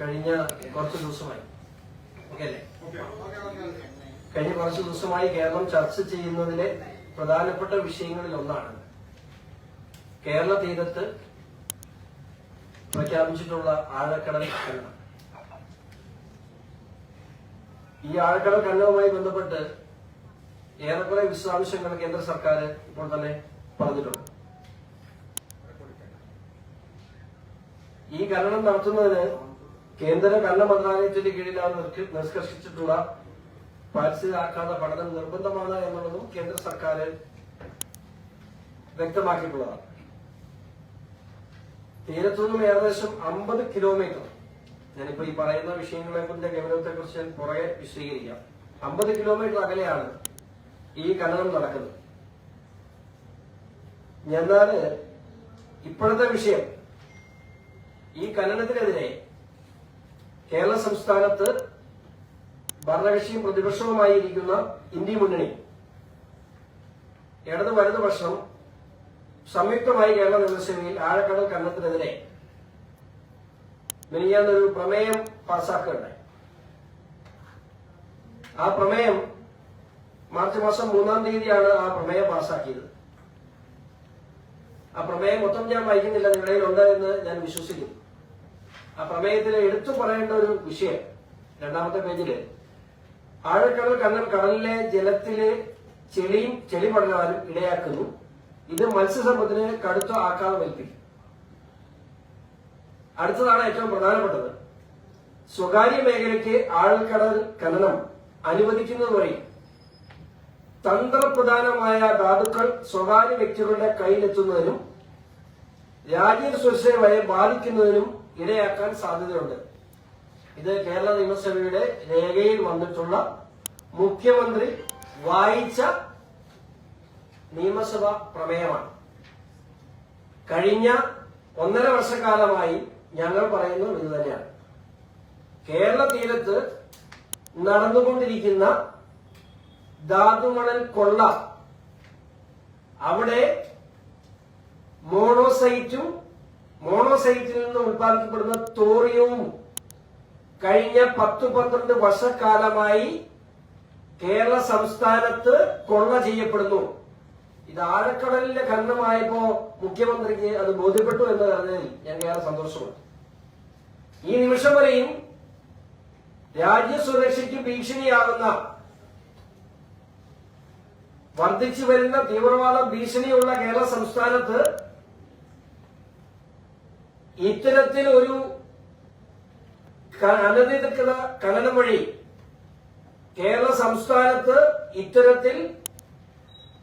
കഴിഞ്ഞ കുറച്ച് ദിവസമായി. ഓക്കെ അല്ലേ? കഴിഞ്ഞ കുറച്ച് ദിവസമായി കേരളം ചർച്ച ചെയ്യുന്നതിലെ പ്രധാനപ്പെട്ട വിഷയങ്ങളിൽ ഒന്നാണ്. കേരള തീരത്ത് പ്രഖ്യാപിച്ചിട്ടുള്ള ആഴക്കടൽ ഖനനം. ഈ ആഴക്കടൽ ഖനനവുമായി ബന്ധപ്പെട്ട് ഏറെക്കുറെ വിശദാംശങ്ങൾ കേന്ദ്ര സർക്കാർ ഇപ്പോൾ തന്നെ പറഞ്ഞിട്ടുണ്ട്. ഈ ഖനനം നടത്തുന്നതിന് കേന്ദ്ര ഭരണ മന്ത്രാലയത്തിന്റെ കീഴിലാണ് നിഷ്ക- നിഷ്കർഷിച്ചിട്ടുള്ള പാരിസ്ഥിതികാഘാത പഠനം നിർബന്ധമാണ് എന്നുള്ളതും കേന്ദ്ര സർക്കാർ വ്യക്തമാക്കിയിട്ടുള്ളതാണ്. തീരത്തുനിന്നും ഏകദേശം അമ്പത് കിലോമീറ്റർ. ഞാനിപ്പോ ഈ പറയുന്ന വിഷയങ്ങളെ കുറിച്ച് ഗൗരവത്തെ കുറിച്ച് ഞാൻ പുറകെ വിശദീകരിക്കാം. അമ്പത് കിലോമീറ്റർ അകലെയാണ് ഈ ഖനനം നടക്കുന്നത്. എന്നാൽ ഇപ്പോഴത്തെ വിഷയം ഈ ഖനനത്തിനെതിരെ കേരള സംസ്ഥാനത്ത് ഭരണകക്ഷിയും പ്രതിപക്ഷവുമായി ഇരിക്കുന്ന ഇന്ത്യ മുന്നണി. ഇടത് വലതുപക്ഷം സംയുക്തമായി കേരള നിയമസഭയിൽ ആഴക്കടൽ കണ്ടത്തിനെതിരെ മിനിയാന്നൊരു പ്രമേയം പാസാക്കുകയുണ്ടായി. ആ പ്രമേയം മാർച്ച് മാസം മൂന്നാം തീയതിയാണ് ആ പ്രമേയം പാസാക്കിയത്. ആ പ്രമേയം മൊത്തം ഞാൻ വായിക്കുന്നില്ല നിങ്ങളിലുണ്ട് എന്ന് ഞാൻ വിശ്വസിക്കുന്നു. ആ പ്രമേയത്തിൽ എടുത്തു പറയേണ്ട ഒരു വിഷയം രണ്ടാമത്തെ പേജിൽ ആഴക്കടൽ കണ്ണൻ കടലിലെ ജലത്തിലെ ചെളിയും ചെളി പടരാനും ഇടയാക്കുന്നു. ഇത് മത്സ്യസമ്പത്തിന് കടുത്ത ആഘാതം ഏൽപ്പിക്കും അടുത്തതാണ് ഏറ്റവും പ്രധാനപ്പെട്ടത്. സ്വകാര്യ മേഖലയ്ക്ക് ആഴക്കടൽ ഖനനം അനുവദിക്കുന്നത് വഴി തന്ത്രപ്രധാനമായ ധാതുക്കൾ സ്വകാര്യ വ്യക്തികളുടെ കയ്യിലെത്തുന്നതിനും രാജ്യ സുരക്ഷയെ ബാധിക്കുന്നതിനും ഇടയാക്കാൻ സാധ്യതയുണ്ട്. ഇത് കേരള നിയമസഭയുടെ രേഖയിൽ വന്നിട്ടുള്ള മുഖ്യമന്ത്രി വായിച്ച നിയമസഭ പ്രമേയമാണ്. കഴിഞ്ഞ ഒന്നര വർഷക്കാലമായി ഞങ്ങൾ പറയുന്നത് ഇത് തന്നെയാണ്. കേരള തീരത്ത് നടന്നുകൊണ്ടിരിക്കുന്ന ധാതുമണൽ കൊള്ള അവിടെ മോണോസൈറ്റും മോണോസൈറ്റിൽ നിന്ന് ഉത്പാദിക്കപ്പെടുന്ന തോറിയവും കഴിഞ്ഞ പത്തു പന്ത്രണ്ട് വർഷക്കാലമായി കേരള സംസ്ഥാനത്ത് കൊള്ള ചെയ്യപ്പെടുന്നു. ഇത് ആഴക്കടലിന്റെ ഖനനമായപ്പോ മുഖ്യമന്ത്രിക്ക് അത് ബോധ്യപ്പെട്ടു എന്ന് പറഞ്ഞതിൽ ഞങ്ങൾക്ക് ഏറെ സന്തോഷമുണ്ട് ഈ നിമിഷം വരെയും രാജ്യസുരക്ഷയ്ക്ക് ഭീഷണിയാകുന്ന വർദ്ധിച്ചു വരുന്ന തീവ്രവാദ ഭീഷണിയുള്ള കേരള സംസ്ഥാനത്ത് ഇത്തരത്തിൽ ഒരു അനധികൃത ഖനനം വഴി കേരള സംസ്ഥാനത്ത് ഇത്തരത്തിൽ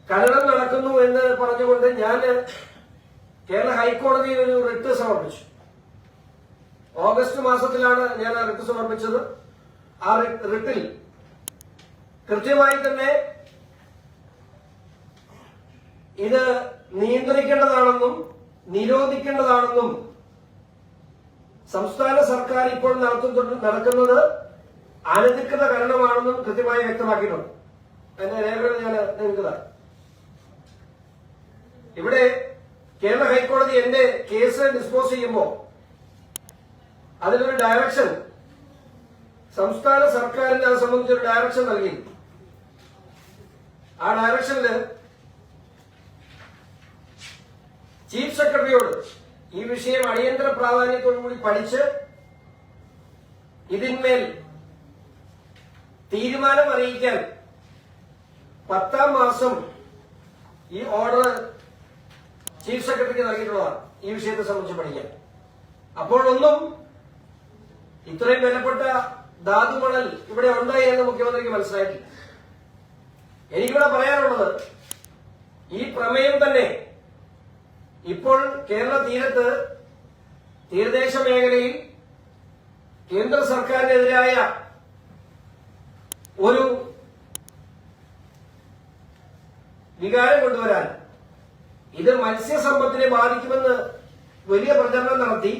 ഖനനം നടക്കുന്നു എന്ന് പറഞ്ഞുകൊണ്ട് ഞാൻ കേരള ഹൈക്കോടതിയിൽ ഒരു റിട്ട് സമർപ്പിച്ചു. ഓഗസ്റ്റ് മാസത്തിലാണ് ഞാൻ ആ റിട്ട് സമർപ്പിച്ചത്. ആ റിട്ടിൽ കൃത്യമായി തന്നെ ഇത് നിയന്ത്രിക്കേണ്ടതാണെന്നും നിരോധിക്കേണ്ടതാണെന്നും സംസ്ഥാന സർക്കാർ ഇപ്പോൾ നടക്കുന്നത് അനധികൃത കരണമാണെന്നും കൃത്യമായി വ്യക്തമാക്കിയിട്ടുണ്ട്. അതിന്റെ രേഖകൾ ഞാൻ നിങ്ങൾക്ക് ഇവിടെ കേരള ഹൈക്കോടതി എന്റെ കേസ് ഡിസ്പോസ് ചെയ്യുമ്പോൾ അതിലൊരു ഡയറക്ഷൻ സംസ്ഥാന സർക്കാരിന് അത് സംബന്ധിച്ചൊരു ഡയറക്ഷൻ നൽകി. ആ ഡയറക്ഷനിൽ ചീഫ് സെക്രട്ടറിയോട് ഈ വിഷയം അടിയന്തര പ്രാധാന്യത്തോടുകൂടി പഠിച്ച് ഇതിന്മേൽ തീരുമാനം അറിയിക്കാൻ പത്താം മാസം ഈ ഓർഡർ ചീഫ് സെക്രട്ടറിക്ക് നൽകിയിട്ടുള്ളതാണ്. ഈ വിഷയത്തെ സംബന്ധിച്ച് പഠിക്കാൻ. അപ്പോഴൊന്നും ഇത്രയും വിലപ്പെട്ട ധാതുമണൽ ഇവിടെ ഉണ്ടായി എന്ന് മുഖ്യമന്ത്രിക്ക് മനസ്സിലായിട്ടില്ല. എനിക്കിവിടെ പറയാനുള്ളത് ഈ പ്രമേയം തന്നെ ഇപ്പോൾ കേരള തീരത്ത് തീരദേശ മേഖലയിൽ കേന്ദ്ര സർക്കാരിനെതിരായ ഒരു വികാരം കൊണ്ടുവരാൻ ഇത് മത്സ്യസമ്പത്തിനെ ബാധിക്കുമെന്ന് വലിയ പ്രചരണം നടത്തി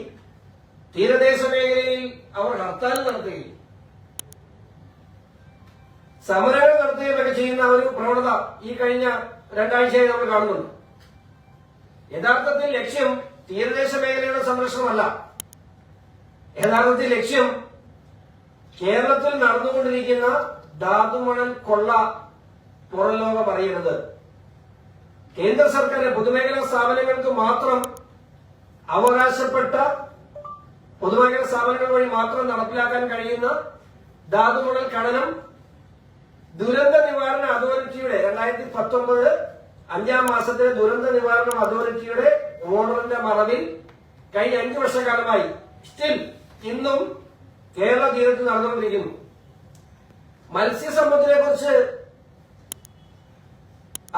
തീരദേശ മേഖലയിൽ അവർ ഹർത്താൽ നടത്തുകയും സമരങ്ങൾ നടത്തുകയൊക്കെ ചെയ്യുന്ന ഒരു പ്രവണത ഈ കഴിഞ്ഞ രണ്ടാഴ്ചയായി നമ്മൾ കാണുന്നുണ്ട്. യഥാർത്ഥത്തിൽ ലക്ഷ്യം തീരദേശ മേഖലയുടെ സംരക്ഷണമല്ല. യഥാർത്ഥത്തിൽ ലക്ഷ്യം കേരളത്തിൽ നടന്നുകൊണ്ടിരിക്കുന്ന ധാതുമണൽ കൊള്ള പുറം ലോകം കേന്ദ്ര സർക്കാർ പൊതുമേഖലാ സ്ഥാപനങ്ങൾക്ക് മാത്രം അവകാശപ്പെട്ട പൊതുമേഖലാ സ്ഥാപനങ്ങൾ വഴി മാത്രം നടപ്പിലാക്കാൻ കഴിയുന്ന ധാതുമണൽ ഖനനം ദുരന്ത നിവാരണ അതോറിറ്റിയുടെ രണ്ടായിരത്തി പത്തൊമ്പത് അഞ്ചാം മാസത്തിലെ ദുരന്ത നിവാരണ അതോറിറ്റിയുടെ ഓർഡറിന്റെ മറവിൽ കഴിഞ്ഞ അഞ്ചു വർഷക്കാലമായി. സ്റ്റിൽ ഇന്നും കേരള തീരത്ത് നടന്നുകൊണ്ടിരിക്കുന്നു. മത്സ്യസമ്പത്തിനെ കുറിച്ച്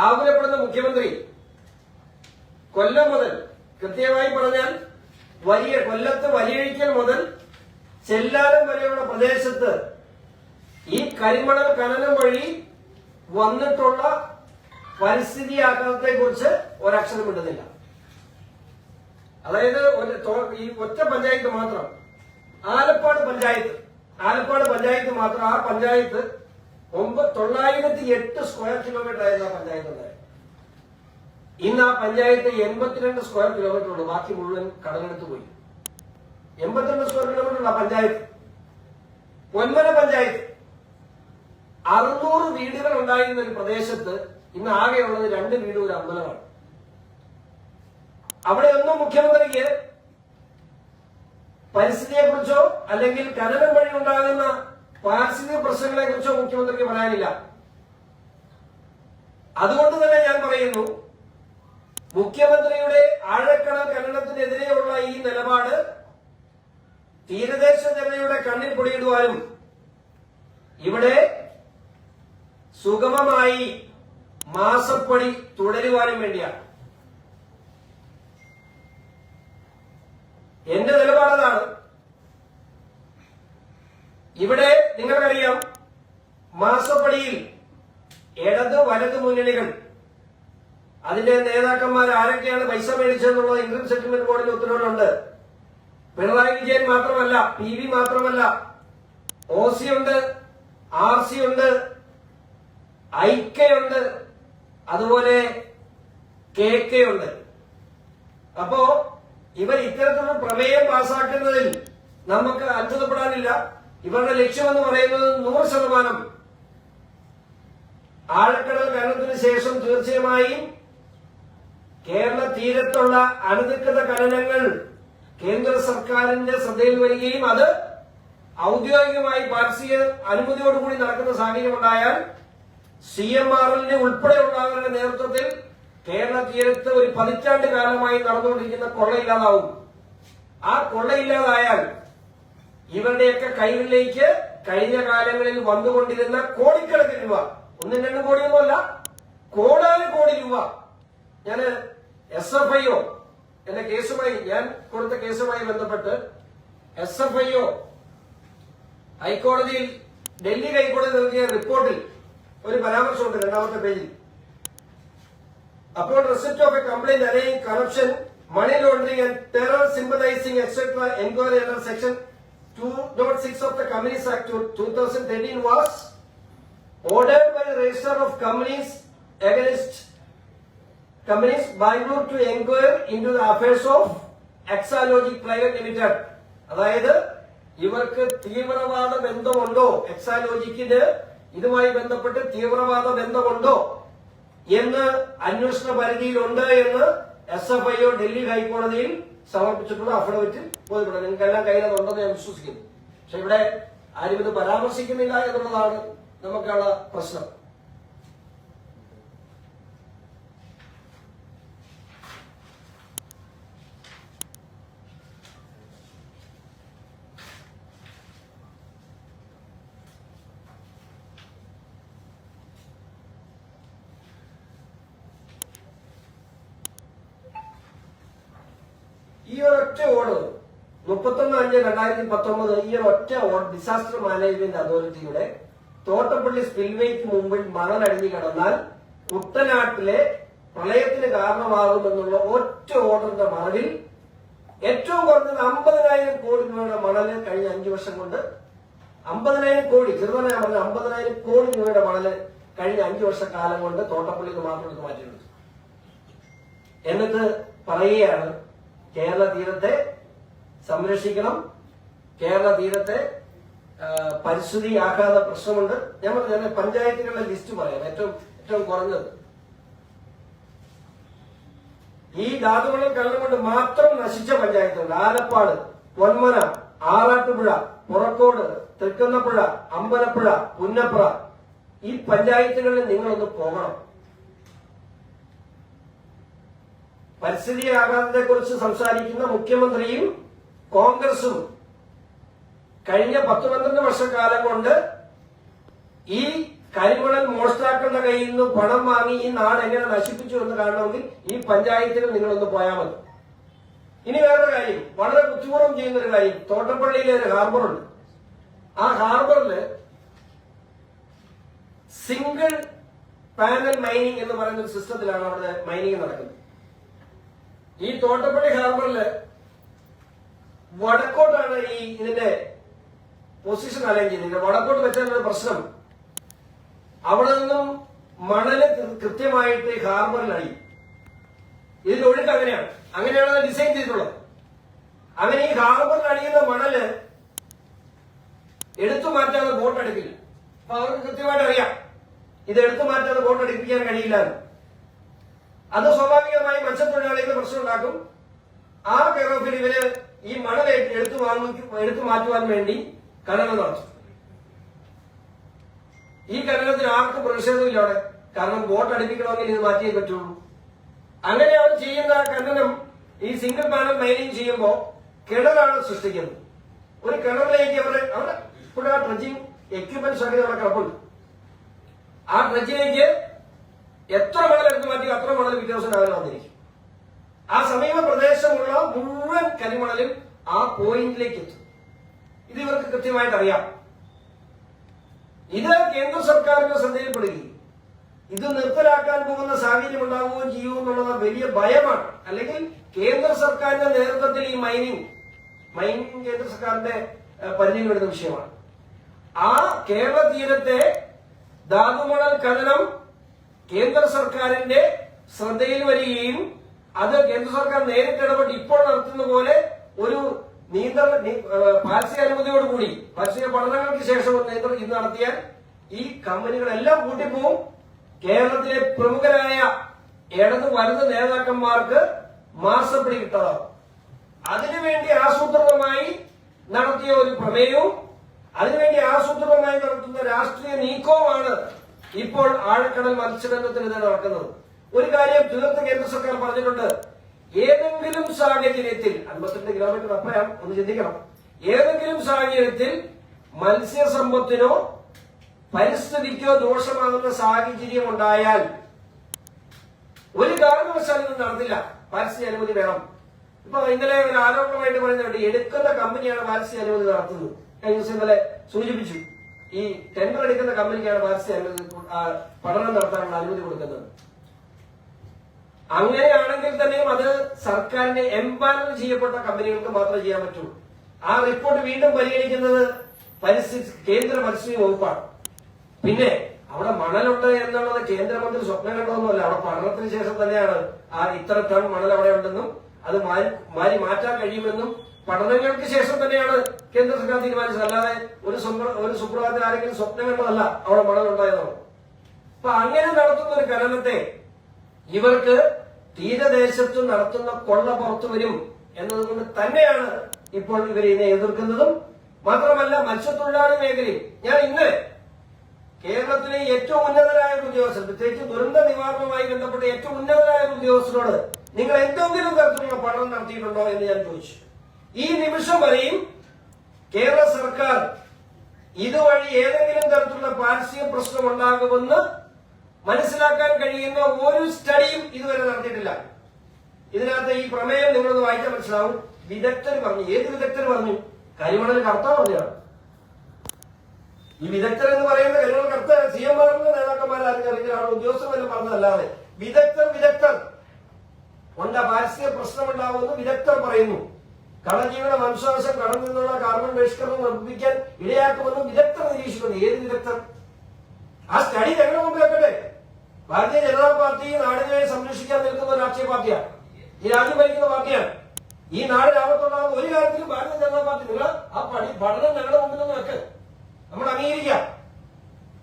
ആകുലപ്പെടുന്ന മുഖ്യമന്ത്രി കൊല്ലം മുതൽ കൃത്യമായി പറഞ്ഞാൽ വലിയ കൊല്ലത്ത് വലിയഴിക്കൽ മുതൽ ചെല്ലാനം വരെയുള്ള പ്രദേശത്ത് ഈ കരിമണൽ ഖനനം വഴി വന്നിട്ടുള്ള പരിസ്ഥിതി ആഘാതത്തെ കുറിച്ച് ഒരക്ഷരം ഇടുന്നില്ല അതായത് ഈ ഒറ്റ പഞ്ചായത്ത് മാത്രം ആലപ്പാട് പഞ്ചായത്ത് ആലപ്പാട് പഞ്ചായത്ത് മാത്രം ആ പഞ്ചായത്ത് ഒമ്പത് തൊള്ളായിരത്തി എട്ട് സ്ക്വയർ കിലോമീറ്റർ ആയിരുന്നു ആ പഞ്ചായത്ത് ഉണ്ടായത് ഇന്ന് ആ പഞ്ചായത്ത് എൺപത്തിരണ്ട് സ്ക്വയർ കിലോമീറ്റർ ഉണ്ട് ബാക്കി മുഴുവൻ കടലെടുത്ത് പോയി. എൺപത്തിരണ്ട് സ്ക്വയർ കിലോമീറ്റർ ഉണ്ട് ആ പഞ്ചായത്ത് പൊന്മന പഞ്ചായത്ത് അറുന്നൂറ് വീടുകൾ ഉണ്ടായിരുന്ന ഒരു പ്രദേശത്ത് ഇന്ന് ആകെയുള്ളത് രണ്ട് വീട് ഒരു അമ്പലമാണ്. അവിടെ ഒന്നും മുഖ്യമന്ത്രിക്ക് പരിസ്ഥിതിയെ കുറിച്ചോ അല്ലെങ്കിൽ ഖനനം വഴി ഉണ്ടാകുന്ന പാരിസ്ഥിതിക പ്രശ്നങ്ങളെ കുറിച്ചോ മുഖ്യമന്ത്രിക്ക് പറയാനില്ല. അതുകൊണ്ട് തന്നെ ഞാൻ പറയുന്നു മുഖ്യമന്ത്രിയുടെ ആഴക്കടൽ ഖനനത്തിനെതിരെയുള്ള ഈ നിലപാട് തീരദേശ ജനതയുടെ കണ്ണിൽ പൊടിയിടുവാനും ഇവിടെ സുഗമമായി മാസപ്പടി തുടരുവാനും വേണ്ടിയാണ് എന്റെ നിലപാടതാണ് ഇവിടെ നിങ്ങൾക്കറിയാം മാസപ്പടിയിൽ ഇടത് വലത് മുന്നണികൾ അതിന്റെ നേതാക്കന്മാർ ആരൊക്കെയാണ് പൈസ മേടിച്ചതെന്നുള്ളത് ഇൻകം സെറ്റിൽമെന്റ് ബോർഡിന്റെ ഉത്തരവിലുണ്ട് പിണറായി വിജയൻ മാത്രമല്ല പി വി മാത്രമല്ല ഒ സി ഉണ്ട് ആർ സി ഉണ്ട് ഐക്യുണ്ട് അതുപോലെ കെ കെ ഉണ്ട്. അപ്പോ ഇവർ ഇത്തരത്തിലുള്ള പ്രമേയം പാസാക്കുന്നതിൽ നമുക്ക് അത്ഭുതപ്പെടാനില്ല. ഇവരുടെ ലക്ഷ്യമെന്ന് പറയുന്നത് നൂറ് ശതമാനം ആഴക്കടൽ ഖനനത്തിന് ശേഷം തീർച്ചയായും കേരള തീരത്തുള്ള അനധികൃത ഖനനങ്ങൾ കേന്ദ്ര സർക്കാരിന്റെ ശ്രദ്ധയിൽ വരികയും അത് ഔദ്യോഗികമായി പാർശ്വിക അനുമതിയോടുകൂടി നടക്കുന്ന സാഹചര്യം ഉണ്ടായാൽ സി എം ആർ എല്ലിനെ ഉൾപ്പെടെയുള്ളവരുടെ നേതൃത്വത്തിൽ കേരള തീരത്ത് ഒരു പതിറ്റാണ്ട് കാലമായി നടന്നുകൊണ്ടിരിക്കുന്ന കൊള്ളയില്ലാതാവും. ആ കൊള്ളയില്ലാതായാൽ ഇവരുടെയൊക്കെ കൈകളിലേക്ക് കഴിഞ്ഞ കാലങ്ങളിൽ വന്നുകൊണ്ടിരുന്ന കോടിക്കണക്കിന് രൂപ ഒന്നും രണ്ടും കോടിയൊന്നുമല്ല കോടാനും കോടി രൂപ ഞാൻ എസ് എഫ് ഐ ഒ എന്റെ കേസുമായി ഞാൻ കൊടുത്ത കേസുമായി ബന്ധപ്പെട്ട് എസ് എഫ് ഐ ഒ ഹൈക്കോടതിയിൽ ഡൽഹി ഹൈക്കോടതി നൽകിയ റിപ്പോർട്ടിൽ ഒരു പരാമർശമുണ്ട് രണ്ടാമത്തെ പേജിൽ. അപ്പോൾ receipt of a complaint alleging corruption money laundering and terror sympathising etcetera enquiry under section two nought six of the companies act two thousand thirteen was ordered by registrar of companies Companies companies Bangalore to enquire into the affairs of Exalogic private limited അതായത് ഇവർക്ക് തീവ്രവാദ ബന്ധമുണ്ടോ? എക്സാലോജിക്കിന് ഇതുമായി ബന്ധപ്പെട്ട് തീവ്രവാദ ബന്ധമുണ്ടോ എന്ന് അന്വേഷണ പരിധിയിലുണ്ട് എന്ന് എസ് എഫ് ഐ ഡൽഹി ഹൈക്കോടതിയിൽ സമർപ്പിച്ചിട്ടുള്ള അഫിഡവിറ്റിൽ പോയിട്ടുണ്ട്. നിങ്ങൾക്ക് എല്ലാം കയ്യിലുണ്ടെന്ന് ഞാൻ വിശ്വസിക്കുന്നു. പക്ഷെ ഇവിടെ ആരും ഇത് പരാമർശിക്കുന്നില്ല എന്നുള്ളതാണ് നമുക്കുള്ള പ്രശ്നം ഈ ഒരൊറ്റ ഓർഡർ മുപ്പത്തൊന്ന് അഞ്ച് രണ്ടായിരത്തി പത്തൊമ്പത് ഈ ഒറ്റ ഡിസാസ്റ്റർ മാനേജ്മെന്റ് അതോറിറ്റിയുടെ തോട്ടപ്പള്ളി സ്പിൽവേക്ക് മുമ്പിൽ മണലടിഞ്ഞു കിടന്നാൽ കുട്ടനാട്ടിലെ പ്രളയത്തിന് കാരണമാകുമെന്നുള്ള ഒറ്റ ഓർഡറിന്റെ മറവിൽ ഏറ്റവും കുറഞ്ഞത് അമ്പതിനായിരം കോടി രൂപയുടെ മണൽ കഴിഞ്ഞ അഞ്ചു വർഷം കൊണ്ട് അമ്പതിനായിരം കോടി ചെറുതാണ് പറഞ്ഞ അമ്പതിനായിരം കോടി രൂപയുടെ മണൽ കഴിഞ്ഞ അഞ്ചു വർഷക്കാലം കൊണ്ട് തോട്ടപ്പള്ളിക്ക് മാത്രം എടുത്ത് മാറ്റിയെടുത്തു എന്നിട്ട് പറയുകയാണ് കേരള തീരത്തെ സംരക്ഷിക്കണം കേരള തീരത്തെ ആ, പരിസ്ഥിതി ആഘാത പ്രശ്നമുണ്ട്. ഞാൻ പറഞ്ഞ പഞ്ചായത്തുകളുടെ ലിസ്റ്റ് പറയാം. ഏറ്റവും ഏറ്റവും കുറഞ്ഞത്. ഈ ധാതുവെള്ളം കള്ളും കൊണ്ട് മാത്രം നശിച്ച പഞ്ചായത്തുണ്ട്. ആലപ്പാട് പൊന്മന ആറാട്ടുപുഴ പുറക്കോട് തൃക്കുന്നപ്പുഴ അമ്പലപ്പുഴ പുന്നപ്പുഴ ഈ പഞ്ചായത്തുകളിൽ നിങ്ങളൊന്ന് പോകണം. പരിസ്ഥിതി ആഘാതത്തെ കുറിച്ച് സംസാരിക്കുന്ന മുഖ്യമന്ത്രിയും കോൺഗ്രസും കഴിഞ്ഞ പത്ത് പന്ത്രണ്ട് വർഷക്കാലം കൊണ്ട് ഈ കരിമണൽ മോഷ്ടാക്കളുടെ കയ്യിൽ നിന്ന് പണം വാങ്ങി ഈ നാട് എങ്ങനെ നശിപ്പിച്ചു എന്ന് കാണണമെങ്കിൽ ഈ പഞ്ചായത്തിൽ നിങ്ങളൊന്ന് പോയാൽ മതി. ഇനി വേറൊരു കാര്യം വളരെ ബുദ്ധിപൂർവം ചെയ്യുന്ന ഒരു കാര്യം തോട്ടപ്പള്ളിയിലെ ഒരു ഹാർബറുണ്ട് ആ ഹാർബറിൽ സിംഗിൾ പാനൽ മൈനിങ് എന്ന് പറയുന്ന ഒരു സിസ്റ്റത്തിലാണ് അവിടെ മൈനിങ് നടക്കുന്നത്. ഈ തോട്ടപ്പള്ളി ഹാർബറിൽ വടക്കോട്ടാണ് ഈ ഇതിന്റെ പൊസിഷൻ അലൈൻ നിന്റെ വടക്കോട്ട് വെച്ചാൽ പ്രശ്നം. അവിടെ നിന്നും മണൽ കൃത്യമായിട്ട് ഹാർബറിൽ അടിയും ഇതിന്റെ ഒഴുക്ക് അങ്ങനെയാണ്. അങ്ങനെയാണ് ഡിസൈൻ ചെയ്തിട്ടുള്ളത്. അങ്ങനെ ഈ ഹാർബറിൽ അടിയുന്ന മണൽ എടുത്തു മാറ്റാതെ ബോട്ട് എടുക്കില്ല. അപ്പൊ അവർക്ക് കൃത്യമായിട്ട് അറിയാം. ഇത് എടുത്തു മാറ്റാതെ ബോട്ട് എടുപ്പിക്കാൻ കഴിയില്ല. അത് സ്വാഭാവികമായി മത്സ്യത്തൊഴിലാളികൾ പ്രശ്നം ഉണ്ടാക്കും. ആ കേരളത്തിൽ ഇവർ ഈ മണൽ എടുത്തു വാങ്ങി എടുത്തു മാറ്റുവാൻ വേണ്ടി ഖനനം നടത്തും ഈ ഖനനത്തിന് ആർക്കും പ്രതിഷേധമില്ല അവിടെ. കാരണം ബോട്ട് അടുപ്പിക്കണമെങ്കിൽ ഇത് മാറ്റിയേ പറ്റുള്ളൂ. അങ്ങനെ അവർ ചെയ്യുന്ന ഖനനം ഈ സിംഗിൾ പാനൽ മൈനിങ് ചെയ്യുമ്പോൾ കിണറാണ് സൃഷ്ടിക്കുന്നത്. ഒരു കിണറിലേക്ക് അവർ അവിടെ ഇവിടെ ട്രജിങ് എക്യുപ്മെന്റ്സ് ഒക്കെ അവിടെ കിടപ്പുണ്ട്. ആ ഡ്രഡ്ജിലേക്ക് എത്ര മണൽ എടുത്ത് മാറ്റി അത്ര മണൽ വിദ്യാഭ്യാസം രാവിലെ വന്നിരിക്കും. ആ സമീപ പ്രദേശമുള്ള മുഴുവൻ കരിമണലും ആ പോയിന്റിലേക്ക് എത്തും. ഇത് ഇവർക്ക് കൃത്യമായിട്ട് അറിയാം. ഇത് കേന്ദ്ര സർക്കാരിന്റെ ശ്രദ്ധയിൽപ്പെടുകയും ഇത് നിർത്തലാക്കാൻ പോകുന്ന സാഹചര്യം ഉണ്ടാവുകയും ചെയ്യുമെന്നുള്ളത് വലിയ ഭയമാണ്. അല്ലെങ്കിൽ കേന്ദ്ര സർക്കാരിന്റെ നേതൃത്വത്തിൽ ഈ മൈനിങ് മൈനിങ് കേന്ദ്ര സർക്കാരിന്റെ പരിധിയിൽ വരുന്ന വിഷയമാണ്. ആ കേരള തീരത്തെ ധാതുമണൽ ഖനനം കേന്ദ്ര സർക്കാരിന്റെ ശ്രദ്ധയിൽ വരികയും അത് കേന്ദ്ര സർക്കാർ നേരിട്ട് ഇടപെട്ട് ഇപ്പോൾ നടത്തുന്ന പോലെ ഒരു നിയന്ത്രണ നി- അനുമതിയോട് കൂടി പാരിസ്ഥിതിക പഠനങ്ങൾക്ക് ശേഷം നിയന്ത്രണം ഇന്ന് നടത്തിയാൽ ഈ കമ്പനികളെല്ലാം കൂട്ടിപ്പോവും. കേരളത്തിലെ പ്രമുഖരായ ഇടത് വലത് നേതാക്കന്മാർക്ക് മാസപ്പിടി കിട്ടതാവും അതിനുവേണ്ടി ആസൂത്രിതമായി നടത്തിയ ഒരു പ്രമേയവും അതിനുവേണ്ടി ആസൂത്രിതമായി നടത്തുന്ന രാഷ്ട്രീയ നീക്കവുമാണ് ഇപ്പോൾ ആഴക്കടൽ മത്സ്യബന്ധത്തിനെതിരെ നടക്കുന്നത്. ഒരു കാര്യം തീർത്ത് കേന്ദ്ര സർക്കാർ പറഞ്ഞിട്ടുണ്ട്. ഏതെങ്കിലും സാഹചര്യത്തിൽ അൻപത്തിരണ്ട് കിലോമീറ്റർ അപ്പുറം ഒന്ന് ചിന്തിക്കണം. ഏതെങ്കിലും സാഹചര്യത്തിൽ മത്സ്യസമ്പത്തിനോ പരിസ്ഥിതിക്കോ ദോഷമാകുന്ന സാഹചര്യം ഉണ്ടായാൽ ഒരു കാരണവശാലും ഇത് നടത്തില്ല അനുമതി വേണം. ഇപ്പൊ ഇന്നലെ ഒരു ആരോപണമായിട്ട് പറയുന്നുണ്ട് എടുക്കുന്ന കമ്പനിയാണ് പാരിസ്ഥിതിക അനുമതി നടത്തുന്നത്. കഴിഞ്ഞ ദിവസം ഇന്നലെ സൂചിപ്പിച്ചു. ഈ ടെൻഡർ എടുക്കുന്ന കമ്പനിക്കാണ് പാരിസ്ഥിതിക അനുമതി പഠനം നടത്താനുള്ള അനുമതി കൊടുക്കുന്നത്. അങ്ങനെയാണെങ്കിൽ തന്നെയും അത് സർക്കാരിന്റെ എംപാനൽ ചെയ്യപ്പെട്ട കമ്പനികൾക്ക് മാത്രമേ ചെയ്യാൻ പറ്റുള്ളൂ ആ റിപ്പോർട്ട് വീണ്ടും പരിഗണിക്കുന്നത് പരിസ്ഥിതി കേന്ദ്ര പരിസ്ഥിതി വകുപ്പാണ്. പിന്നെ അവിടെ മണലുണ്ട് എന്നുള്ളത് കേന്ദ്രമന്ത്രി സ്വപ്നം കണ്ടതൊന്നുമല്ല അവിടെ പഠനത്തിന് ശേഷം തന്നെയാണ് ആ ഇത്ര ടൺ മണൽ അവിടെ ഉണ്ടെന്നും അത് മാറി മാറ്റാൻ കഴിയുമെന്നും പഠനങ്ങൾക്ക് ശേഷം തന്നെയാണ് കേന്ദ്ര സർക്കാർ തീരുമാനിച്ചത്. അല്ലാതെ ഒരു ഒരു സുപ്രഭാതത്തിൽ ആരെങ്കിലും സ്വപ്നം കണ്ടതല്ല അവിടെ മണൽ ഉണ്ടായതാണ് അപ്പൊ അങ്ങനെ നടത്തുന്ന ഒരു ഖനനത്തെ ഇവർക്ക് തീരദേശത്ത് നടത്തുന്ന കൊള്ള പുറത്തു വരും എന്നതുകൊണ്ട് തന്നെയാണ് ഇപ്പോൾ ഇവർ ഇതിനെ എതിർക്കുന്നതും. മാത്രമല്ല മത്സ്യത്തൊഴിലാളി മേഖലയിൽ ഞാൻ ഇന്ന് കേരളത്തിലെ ഏറ്റവും ഉന്നതരായ ഒരു ഉദ്യോഗസ്ഥർ പ്രത്യേകിച്ച് ദുരന്ത നിവാരണവുമായി ബന്ധപ്പെട്ട ഏറ്റവും ഉന്നതരായ ഒരു ഉദ്യോഗസ്ഥരോട് നിങ്ങൾ എന്തെങ്കിലും തരത്തിലുള്ള പഠനം നടത്തിയിട്ടുണ്ടോ എന്ന് ഞാൻ ചോദിച്ചു. ഈ നിമിഷം വരെയും കേരള സർക്കാർ ഇതുവഴി ഏതെങ്കിലും തരത്തിലുള്ള പാരിസ്ഥിതിക പ്രശ്നം ഉണ്ടാകുമെന്ന് മനസ്സിലാക്കാൻ കഴിയുന്ന ഒരു സ്റ്റഡിയും ഇതുവരെ നടത്തിയിട്ടില്ല. ഇതിനകത്ത് ഈ പ്രമേയം നിങ്ങളൊന്ന് വായിക്കാൻ മനസ്സിലാവും. വിദഗ്ധർ പറഞ്ഞു. ഏത് വിദഗ്ധർ പറഞ്ഞു? കരിമണൽ കർത്ത പറഞ്ഞാണ് ഈ വിദഗ്ധർ എന്ന് പറയുന്ന കരിമണൽ കർത്ത സി എം ആറിന്റെ നേതാക്കന്മാരും ഉദ്യോഗസ്ഥർ പറഞ്ഞതല്ലാതെ. വിദഗ്ധർ വിദഗ്ധർ. കൊണ്ട പാരിസ്ഥിതിക പ്രശ്നമുണ്ടാവുമെന്ന് വിദഗ്ധർ പറയുന്നു. കടജീവിയുടെ വംശാവശം കടന്നു നിന്നുള്ള കാർബൺ ബഹിഷ്കരണം നിർമ്മിക്കാൻ ഇടയാക്കുമെന്ന് വിദഗ്ധർ നിരീക്ഷിക്കുന്നു. ഏത് വിദഗ്ധർ? ആ സ്റ്റഡി ഞങ്ങളുടെ മുമ്പിൽ വെക്കട്ടെ. ഭാരതീയ ജനതാ പാർട്ടി നാടിനെ സംരക്ഷിക്കാൻ നിൽക്കുന്ന രാഷ്ട്രീയ പാർട്ടിയാണ്. ഈ രാജ്യം ഭരിക്കുന്ന പാർട്ടിയാണ്. ഈ നാട് രാമത്തുണ്ടാകുന്ന ഒരു കാര്യത്തിലും ഭാരതീയ ജനതാ പാർട്ടി നിങ്ങൾ ആ പഠി പഠനം ഞങ്ങളുടെ മുമ്പിൽ നിന്ന് വെക്ക്. നമ്മൾ അംഗീകരിക്കാം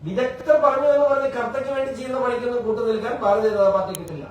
വിദഗ്ധർ പറഞ്ഞു എന്ന് പറഞ്ഞ് കർത്തയ്ക്ക് വേണ്ടി ചെയ്യുന്ന പണിക്കൊന്നും കൂട്ടു നിൽക്കാൻ ഭാരതീയ ജനതാ പാർട്ടി കിട്ടില്ല.